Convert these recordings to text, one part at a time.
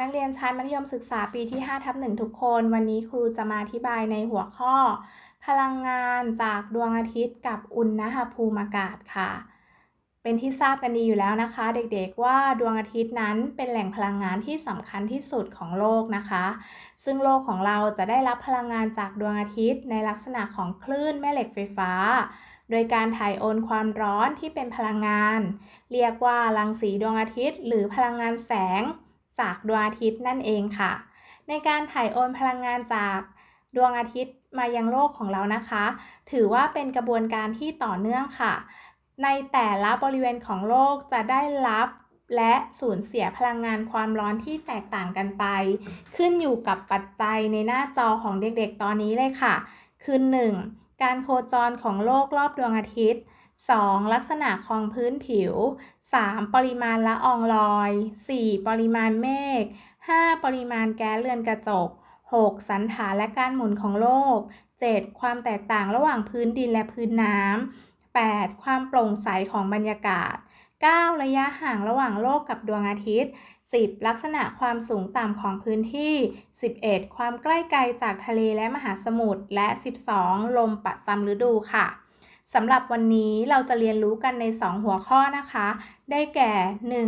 นักเรียนชั้นมัธยมศึกษาปีที่5ทับ1ทุกคน วันนี้ครูจะมาอธิบายในหัวข้อ พลังงานจากดวงอาทิตย์กับอุณหภูมิอากาศค่ะ เป็นที่ทราบกันดีอยู่แล้วนะคะ เด็กๆว่าดวงอาทิตย์นั้นเป็นแหล่งพลังงานที่สำคัญที่สุดของโลกนะคะ ซึ่งโลกของเราจะได้รับพลังงานจากดวงอาทิตย์ในลักษณะของคลื่นแม่เหล็กไฟฟ้า โดยการถ่ายโอนความร้อนที่เป็นพลังงาน เรียกว่ารังสีดวงอาทิตย์ หรือพลังงานแสง จากดวงอาทิตย์นั่นเองค่ะ ในการถ่ายโอนพลังงานจากดวงอาทิตย์มายังโลกของเรานะคะ ถือว่าเป็นกระบวนการที่ต่อเนื่องค่ะ ในแต่ละบริเวณของโลกจะได้รับและสูญเสียพลังงานความร้อนที่แตกต่างกันไป ขึ้นอยู่กับปัจจัยในหน้าจอของเด็กๆตอนนี้เลยค่ะ คือ 1. การโคจรของโลกรอบดวงอาทิตย์ 2. ลักษณะของพื้นผิว 3. ปริมาณละอองลอย 4. ปริมาณเมฆ 5. ปริมาณแก๊สเรือนกระจก 6. สันฐานและการหมุนของโลก 7. ความแตกต่างระหว่างพื้นดินและพื้นน้ำ 8. ความโปร่งใสของบรรยากาศ 9. ระยะห่างระหว่างโลกกับดวงอาทิตย์ 10. ลักษณะความสูงต่ำของพื้นที่ 11. ความใกล้ไกลจากทะเลและมหาสมุทร และ 12. ลมประจำฤดูค่ะ สำหรับวันนี้เราจะเรียนรู้กันใน 2 หัวข้อนะคะ ได้แก่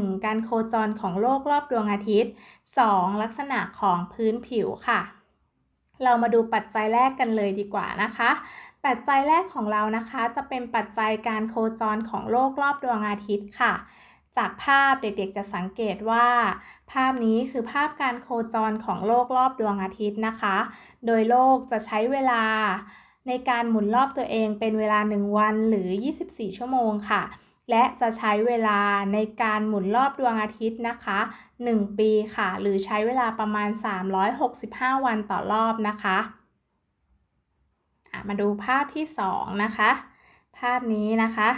1. การโคจรของโลกรอบดวงอาทิตย์ 2. ลักษณะของพื้นผิวค่ะ เรามาดูปัจจัยแรกกันเลยดีกว่านะคะ ปัจจัยแรกของเรานะคะ จะเป็นปัจจัยการโคจรของโลกรอบดวงอาทิตย์ค่ะจากภาพเด็กๆจะสังเกตว่า ภาพนี้คือภาพการโคจรของโลกรอบดวงอาทิตย์นะคะ โดยโลกจะใช้เวลา ในการหมุนรอบตัวเองเป็นเวลา 1 วันหรือ 24 ชั่วโมงค่ะ และจะใช้เวลาในการหมุนรอบดวงอาทิตย์นะคะ 1 ปีค่ะ หรือใช้เวลาประมาณ 365 วันต่อรอบนะคะมาดูภาพที่ 2 นะคะ ภาพนี้นะคะ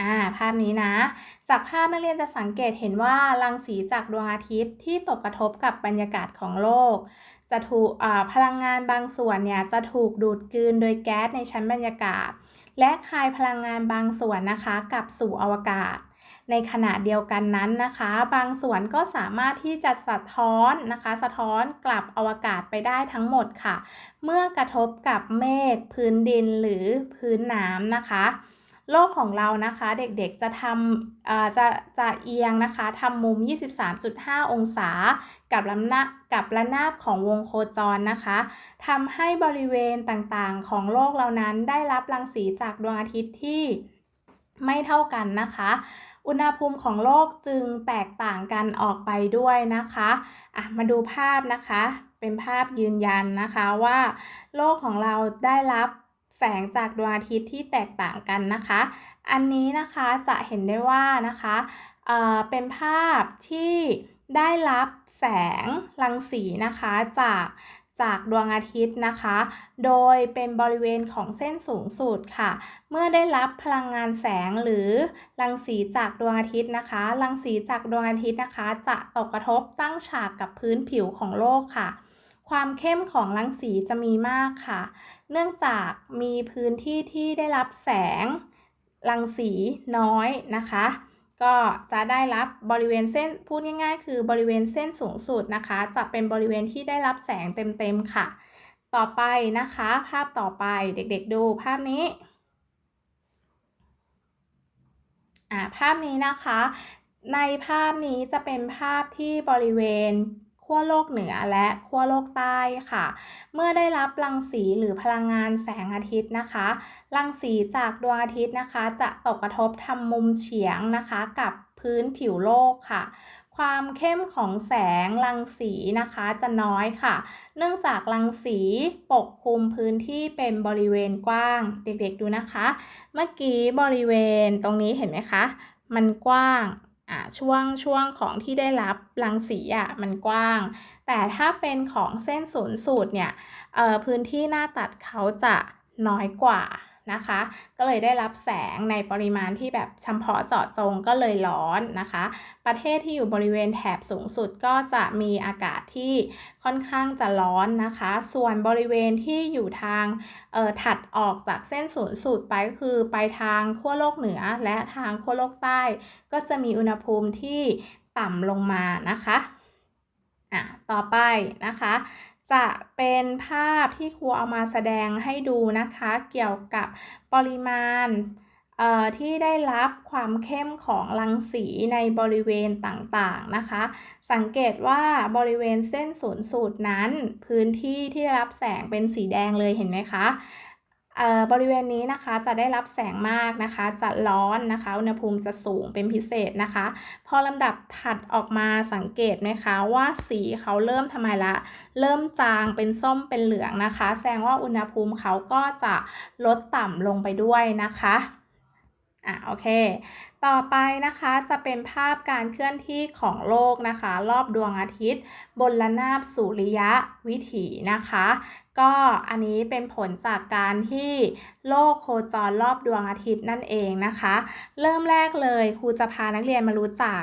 อ่าภาพนี้นะ จากภาพนักเรียนจะสังเกตเห็นว่ารังสีจากดวงอาทิตย์ที่ตกกระทบกับบรรยากาศของโลก จะถูกพลังงานบางส่วนเนี่ยจะถูกดูดกลืนโดยแก๊สในชั้นบรรยากาศ และคายพลังงานบางส่วนนะคะกลับสู่อวกาศ ในขณะเดียวกันนั้นนะคะ บางส่วนก็สามารถที่จะสะท้อนนะคะ สะท้อนกลับอวกาศไปได้ทั้งหมดค่ะ เมื่อกระทบกับเมฆพื้นดินหรือพื้นน้ำนะคะ โลกของเรานะคะเด็กๆจะทำจะจะเอียงนะคะทำมุม 23.5 องศา กับลำนากับระนาบของวงโคจรนะคะทำให้บริเวณต่างๆ ของโลกเรานั้นได้รับรังสีจากดวงอาทิตย์ที่ไม่เท่ากันนะคะ อุณหภูมิของโลกจึงแตกต่างกันออกไปด้วยนะคะะมาดูภาพนะคะ เป็นภาพยืนยันนะคะว่า โลกของเราได้รับ แสงจากดวงอาทิตย์ที่แตกต่างกันนะคะ อันนี้นะคะจะเห็นได้ว่านะคะเเป็นภาพที่ได้รับแสงรังสีนะคะจากจากดวงอาทิตย์นะคะ โดยเป็นบริเวณของเส้นสูงสุดค่ะ เมื่อได้รับพลังงานแสงหรือรังสีจากดวงอาทิตย์นะคะ รังสีจากดวงอาทิตย์นะคะ จะตกกระทบตั้งฉากกับพื้นผิวของโลกค่ะ ความเข้มของรังสีจะมีมากค่ะ เนื่องจากมีพื้นที่ที่ได้รับแสงรังสีน้อยนะคะ ก็จะได้รับบริเวณเส้นพูดง่ายๆ คือบริเวณเส้นสูงสุดนะคะ จะเป็นบริเวณที่ได้รับแสงเต็มๆค่ะ ต่อไปนะคะ ภาพต่อไปเด็กๆดูภาพนี้อ่าภาพนี้นะคะ ในภาพนี้จะเป็นภาพที่บริเวณ ขั้วโลกเหนือและขั้วโลกใต้ค่ะ เมื่อได้รับรังสีหรือพลังงานแสงอาทิตย์นะคะ รังสีจากดวงอาทิตย์นะคะ จะตกกระทบทำมุมเฉียงนะคะ กับพื้นผิวโลกค่ะ ความเข้มของแสงรังสีนะคะจะน้อยค่ะ เนื่องจากรังสีปกคลุมพื้นที่เป็นบริเวณกว้าง เด็กๆดูนะคะ เมื่อกี้บริเวณตรงนี้เห็นไหมคะ มันกว้าง อ่าช่วงช่วงของที่ได้รับรังสีอะมันกว้าง แต่ถ้าเป็นของเส้นศูนย์สูตรเนี่ยพื้นที่หน้าตัดเขาจะน้อยกว่า นะคะ ก็เลยได้รับแสงในปริมาณที่แบบเฉพาะเจาะจงก็เลยร้อนนะคะ ประเทศที่อยู่บริเวณแถบสูงสุดก็จะมีอากาศที่ค่อนข้างจะร้อนนะคะ ส่วนบริเวณที่อยู่ทางเอ่อถัดออกจากเส้นศูนย์สูตรไปก็คือไปทางขั้วโลกเหนือและทางขั้วโลกใต้ ก็จะมีอุณหภูมิที่ต่ำลงมานะคะ อะ ต่อไปนะคะ จะเป็นภาพที่ครูเอามาแสดงให้ดูนะคะ เกี่ยวกับปริมาณที่ได้รับความเข้มของรังสีในบริเวณต่างๆนะคะ สังเกตว่าบริเวณเส้นศูนย์สูตรนั้น พื้นที่ที่รับแสงเป็นสีแดงเลยเห็นไหมคะ บริเวณนี้นะคะจะได้รับแสงมากนะคะ จะร้อนนะคะ อุณหภูมิจะสูงเป็นพิเศษนะคะ พอลำดับถัดออกมาสังเกตไหมคะว่าสีเขาเริ่มทำไมละ เริ่มจางเป็นส้มเป็นเหลืองนะคะ แสดงว่าอุณหภูมิเขาก็จะลดต่ำลงไปด้วยนะคะ อะโอเค ต่อไปนะคะจะเป็นภาพการเคลื่อนที่ของโลกนะคะ รอบดวงอาทิตย์ บนระนาบสุริยะวิถีนะคะ ก็อันนี้เป็นผลจากการที่โลกโคจรรอบดวงอาทิตย์นั่นเองนะคะ เริ่มแรกเลยครูจะพานักเรียนมารู้จัก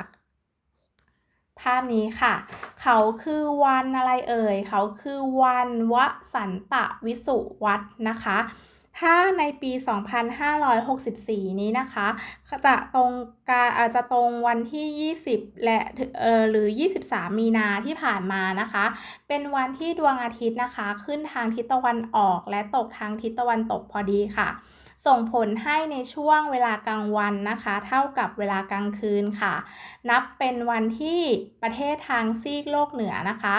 ภาพนี้ค่ะ เขาคือวันอะไรเอ่ย เขาคือวันวสันตะวิสุวัตนะคะ ถ้าในปี 2564 นี้นะคะ จะตรงกาอาจจะตรงวันที่ 20 และเอ่อหรือ 23 มีนาที่ผ่านมานะคะ เป็นวันที่ดวงอาทิตย์นะคะ ขึ้นทางทิศตะวันออกและตกทางทิศตะวันตกพอดีค่ะ ส่งผลให้ในช่วงเวลากลางวันนะคะ เท่ากับเวลากลางคืนค่ะ นับเป็นวันที่ประเทศทางซีกโลกเหนือนะคะ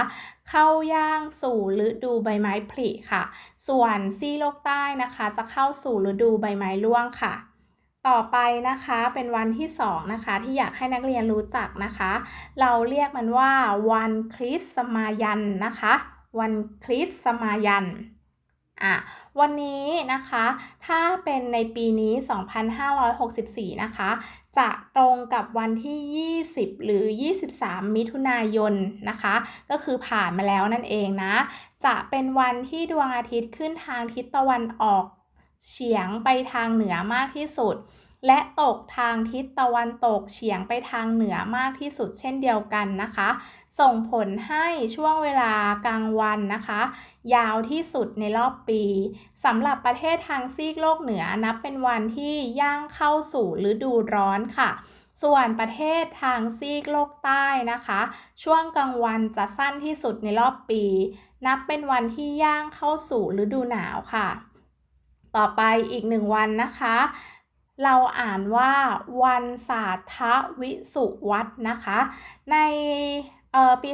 เข้าย่างสู่ฤดูใบไม้ผลิค่ะ ส่วนซีกโลกใต้นะคะ จะเข้าสู่ฤดูใบไม้ร่วงค่ะต่อไปนะคะเป็นวันที่2นะคะที่อยากให้นักเรียนรู้จักนะคะ เราเรียกมันว่าวันคริสต์มายันนะคะ วันคริสต์มายัน อะวันนี้นะคะถ้าเป็นในปีนี้ 2564 นะคะ จะตรงกับวันที่ 20 หรือ 23 มิถุนายนนะคะ ก็คือผ่านมาแล้วนั่นเองนะ จะเป็นวันที่ดวงอาทิตย์ขึ้นทางทิศตะวันออกเฉียงไปทางเหนือมากที่สุด และตกทางทิศตะวันตกเฉียงไปทางเหนือมากที่สุดเช่นเดียวกันนะคะ ส่งผลให้ช่วงเวลากลางวันนะคะ ยาวที่สุดในรอบปีสำหรับประเทศทางซีกโลกเหนือนับเป็นวันที่ย่างเข้าสู่ฤดูร้อนค่ะส่วนประเทศทางซีกโลกใต้นะคะ ช่วงกลางวันจะสั้นที่สุดในรอบปี นับเป็นวันที่ย่างเข้าสู่ฤดูหนาวค่ะ ต่อไปอีกหนึ่งวันนะคะ เราอ่านว่าวันศาสตวิสุวัตนะคะ ในปี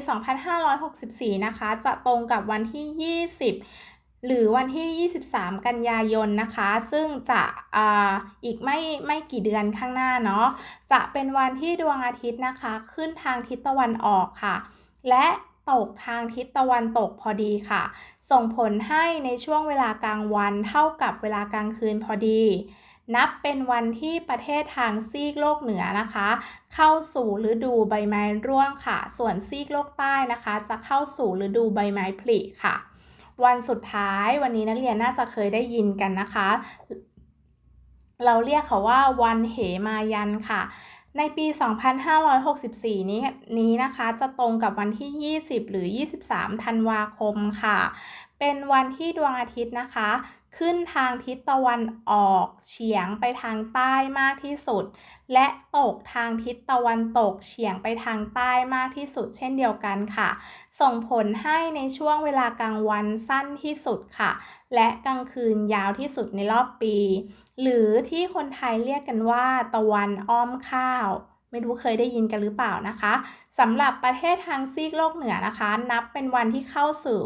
2564 นะคะ จะตรงกับวันที่ 20 หรือวันที่ 23 กันยายนนะคะ ซึ่งจะออีกไม่ไม่กี่เดือนข้างหน้าเนาะ จะเป็นวันที่ดวงอาทิตย์นะคะ ขึ้นทางทิศตะวันออกค่ะ และตกทางทิศตะวันตกพอดีค่ะ ส่งผลให้ในช่วงเวลากลางวันเท่ากับเวลากลางคืนพอดี นับเป็นวันที่ประเทศทางซีกโลกเหนือนะคะ เข้าสู่ฤดูใบไม้ร่วงค่ะ ส่วนซีกโลกใต้นะคะ จะเข้าสู่ฤดูใบไม้ผลิค่ะ วันสุดท้ายวันนี้นักเรียนน่าจะเคยได้ยินกันนะคะ เราเรียกเขาว่าวันเหมายันค่ะในปี 2564 นี้นี้นะคะ จะตรงกับวันที่ 20 หรือ 23 ธันวาคมค่ะ เป็นวันที่ดวงอาทิตย์นะคะ ขึ้นทางทิศตะวันออกเฉียงไปทางใต้มากที่สุด และตกทางทิศตะวันตกเฉียงไปทางใต้มากที่สุด เช่นเดียวกันค่ะ ส่งผลให้ในช่วงเวลากลางวันสั้นที่สุดค่ะ และกลางคืนยาวที่สุดในรอบปี หรือที่คนไทยเรียกกันว่า ตะวันอ้อมข้าว ไม่รู้เคยได้ยินกันหรือเปล่านะคะสำหรับประเทศทางซีกโลกเหนือนะคะ นับเป็นวันที่เข้าสู่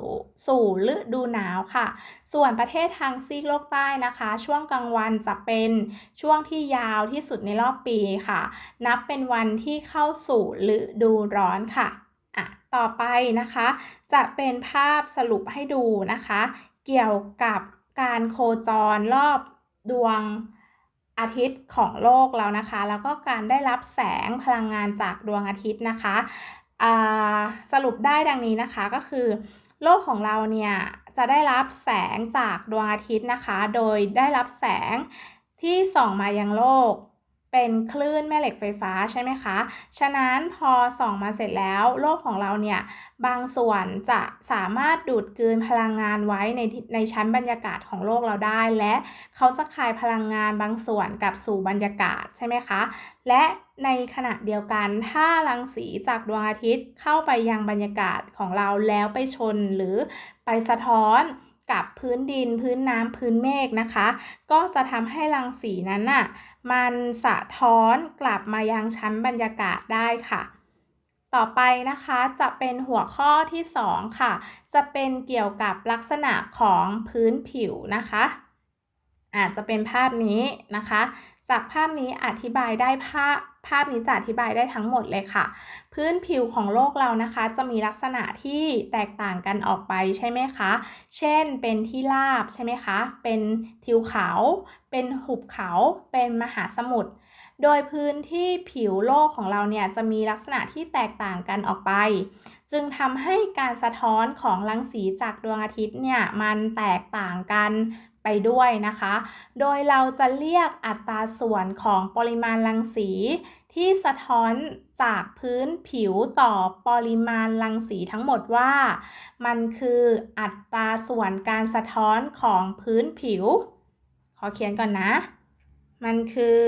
สู่ฤดูหนาวค่ะ ส่วนประเทศทางซีกโลกใต้นะคะ ช่วงกลางวันจะเป็นช่วงที่ยาวที่สุดในรอบปีค่ะ นับเป็นวันที่เข้าสู่ฤดูร้อนค่ะอะต่อไปนะคะ จะเป็นภาพสรุปให้ดูนะคะ เกี่ยวกับการโคจรรอบดวง อาทิตย์ของโลกแล้วนะคะ แล้วก็การได้รับแสงพลังงานจากดวงอาทิตย์นะคะสรุปได้ดังนี้นะคะก็คือ โลกของเราเนี่ยจะได้รับแสงจากดวงอาทิตย์นะคะ โดยได้รับแสงที่ส่องมายังโลก เป็นคลื่นแม่เหล็กไฟฟ้าใช่ไหมคะ ฉะนั้นพอส่องมาเสร็จแล้วโลกของเราเนี่ย บางส่วนจะสามารถดูดกลืนพลังงานไว้ในในชั้นบรรยากาศของโลกเราได้ และเขาจะคายพลังงานบางส่วนกลับสู่บรรยากาศใช่ไหมคะ และในขณะเดียวกันถ้ารังสีจากดวงอาทิตย์เข้าไปยังบรรยากาศของเราแล้วไปชนหรือไปสะท้อน กับพื้นดินพื้นน้ำพื้นเมฆนะคะ ก็จะทำให้รังสีนั้นน่ะมันสะท้อนกลับมายังชั้นบรรยากาศได้ค่ะ ต่อไปนะคะจะเป็นหัวข้อที่ 2 ค่ะ จะเป็นเกี่ยวกับลักษณะของพื้นผิวนะคะ อาจจะเป็นภาพนี้นะคะ จากภาพนี้อธิบายได้ภาพภาพนี้จะอธิบายได้ทั้งหมดเลยค่ะ พื้นผิวของโลกเรานะคะ จะมีลักษณะที่แตกต่างกันออกไปใช่ไหมคะ เช่น เป็นที่ราบใช่ไหมคะ เป็นทิวเขา เป็นหุบเขา เป็นมหาสมุทร โดยพื้นที่ผิวโลกของเราเนี่ยจะมีลักษณะที่แตกต่างกันออกไป จึงทำให้การสะท้อนของรังสีจากดวงอาทิตย์เนี่ยมันแตกต่างกัน ไปด้วยนะคะ โดยเราจะเรียกอัตราส่วนของปริมาณรังสี ที่สะท้อนจากพื้นผิวต่อปริมาณรังสีทั้งหมดว่า มันคืออัตราส่วนการสะท้อนของพื้นผิว ขอเขียนก่อนนะ มันคือ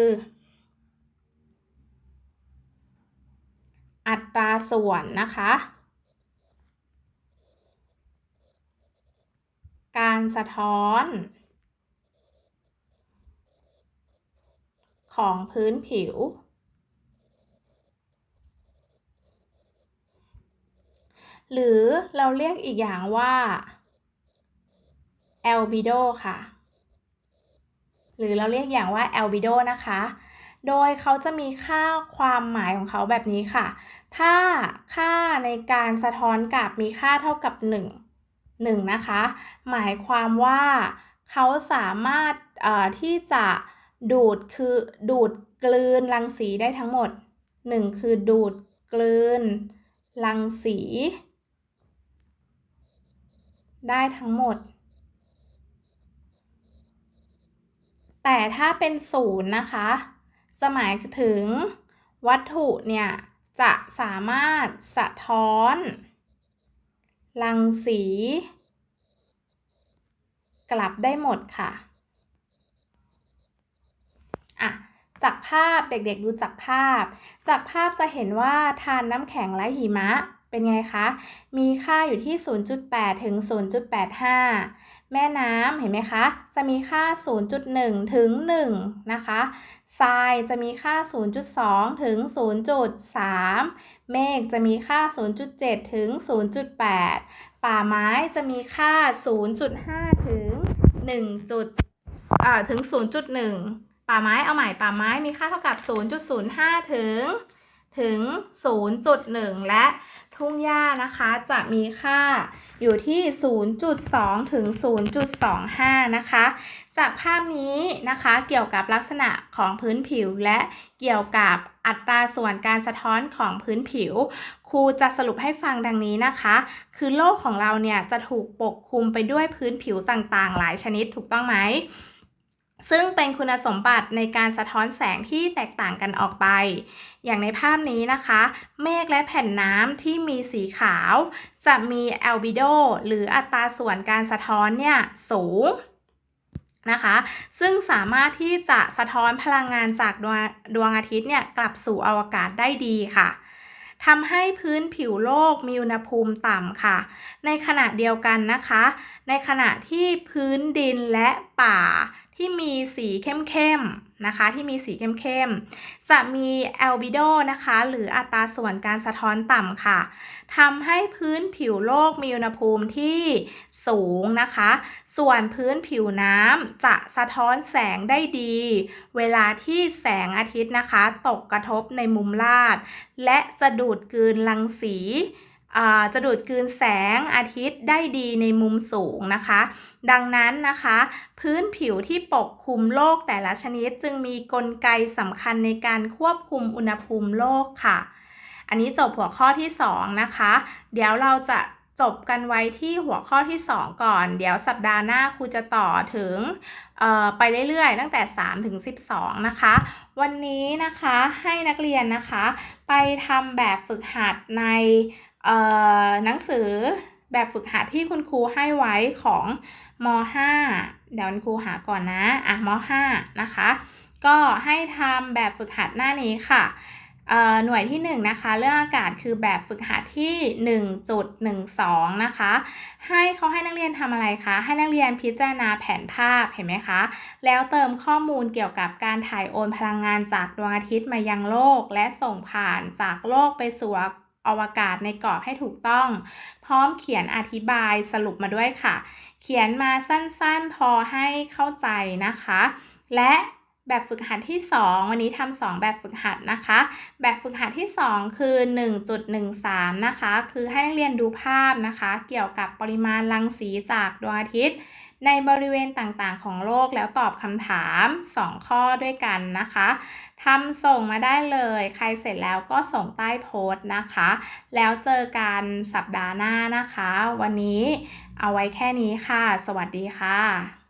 อัตราส่วนนะคะการสะท้อน ของพื้นผิว หรือเราเรียกอีกอย่างว่า albedo ค่ะ หรือเราเรียกอย่างว่า albedo นะคะ โดยเขาจะมีค่าความหมายของเขาแบบนี้ค่ะ ถ้าค่าในการสะท้อนกลับมีค่าเท่ากับ 1 1 นะคะ หมายความว่าเขาสามารถที่จะ ดูดคือดูดกลืนรังสีได้ทั้งหมด 1 คือดูดกลืนรังสี ได้ทั้งหมด แต่ถ้าเป็นศูนย์นะคะจะหมายถึงวัตถุเนี่ยจะสามารถสะท้อน รังสี กลับได้หมดค่ะอะจาก ภาพ เด็กๆดูจากภาพ จากภาพจะเห็นว่าทานน้ำแข็งและหิมะเป็นไงคะ มีค่าอยู่ที่ 0.8 ถึง 0.85 แม่น้ำเห็นไหมคะ จะมีค่า 0.1 ถึง 1 นะคะ ทรายจะมีค่า 0.2 ถึง 0.3 เมฆจะมีค่า 0.7 ถึง 0.8 ป่าไม้จะมีค่า 0.5 ถึง 1. อ่าถึง 0.1 ป่าไม้เอาใหม่ป่าไม้มีค่าเท่ากับ 0.05 ถึงถึง 0.1 และทุ่งหญ้านะคะจะมีค่าอยู่ที่ 0.2 ถึง 0.25 นะคะ จากภาพนี้นะคะเกี่ยวกับลักษณะของพื้นผิวและเกี่ยวกับอัตราส่วนการสะท้อนของพื้นผิว ครูจะสรุปให้ฟังดังนี้นะคะ คือโลกของเราเนี่ยจะถูกปกคลุมไปด้วยพื้นผิวต่างๆ หลายชนิดถูกต้องไหม ซึ่งเป็นคุณสมบัติในการสะท้อนแสงที่แตกต่างกันออกไป อย่างในภาพนี้นะคะ เมฆและแผ่นน้ำที่มีสีขาว จะมีแอลบิโดหรืออัตราส่วนการสะท้อนเนี่ยสูงนะคะ ซึ่งสามารถที่จะสะท้อนพลังงานจากดวงดวงอาทิตย์เนี่ยกลับสู่อวกาศได้ดีค่ะทำให้พื้นผิวโลกมีอุณหภูมิต่ำค่ะ ในขณะเดียวกันนะคะ ในขณะที่พื้นดินและป่าที่มีสีเข้มๆนะคะ ที่มีสีเข้มๆจะมีแอลบิโดนะคะ หรืออัตราส่วนการสะท้อนต่ำค่ะทำให้พื้นผิวโลกมีอุณหภูมิที่สูงนะคะ ส่วนพื้นผิวน้ำจะสะท้อนแสงได้ดี เวลาที่แสงอาทิตย์นะคะ ตกกระทบในมุมลาด และจะดูดกืนรังสี จะดูดกลืนแสงอาทิตย์ได้ดีในมุมสูงนะคะ ดังนั้นนะคะ พื้นผิวที่ปกคลุมโลกแต่ละชนิดจึงมีกลไกสำคัญในการควบคุมอุณหภูมิโลกค่ะ อันนี้จบหัวข้อที่ 2 นะคะ เดี๋ยวเราจะจบกันไว้ที่หัวข้อที่ 2 ก่อน เดี๋ยวสัปดาห์หน้าครูจะต่อถึงไปเรื่อยๆ ตั้งแต่ 3 ถึง 12 นะคะ วันนี้นะคะให้นักเรียนนะคะ ไปทำแบบฝึกหัดใน หนังสือแบบฝึกหัดที่คุณครูให้ไว้ของม .5 เดี๋ยวคุณครูหาก่อนนะ อะม .5 นะคะ ก็ให้ทำแบบฝึกหัดหน้านี้ค่ะหน่วยที่1นนะคะ เรื่องอากาศคือแบบฝึกหัดที่ 1.12 นะคะ ให้เขาให้นักเรียนทำอะไรคะ ให้นักเรียนพิจารณาแผนภาพเห็นไหมคะ แล้วเติมข้อมูลเกี่ยวกับการถ่ายโอนพลังงานจากดวงอาทิตย์มายังโลก และส่งผ่านจากโลกไปสู่ อวกาศในกรอบให้ถูกต้อง พร้อมเขียนอธิบายสรุปมาด้วยค่ะ เขียนมาสั้นๆ พอให้เข้าใจนะคะ และแบบฝึกหัดที่ 2 วันนี้ทำ2แบบฝึกหัดนะคะ แบบฝึกหัดที่ 2 คือ 1.13 นะคะ คือให้นักเรียนดูภาพนะคะ เกี่ยวกับปริมาณรังสีจากดวงอาทิตย์ ในบริเวณต่างๆ ของโลกแล้วตอบคำถาม 2 ข้อด้วยกันนะคะทำส่งมาได้เลย ใครเสร็จแล้วก็ส่งใต้โพสต์นะคะ แล้วเจอกันสัปดาห์หน้านะคะ วันนี้เอาไว้แค่นี้ค่ะ สวัสดีค่ะ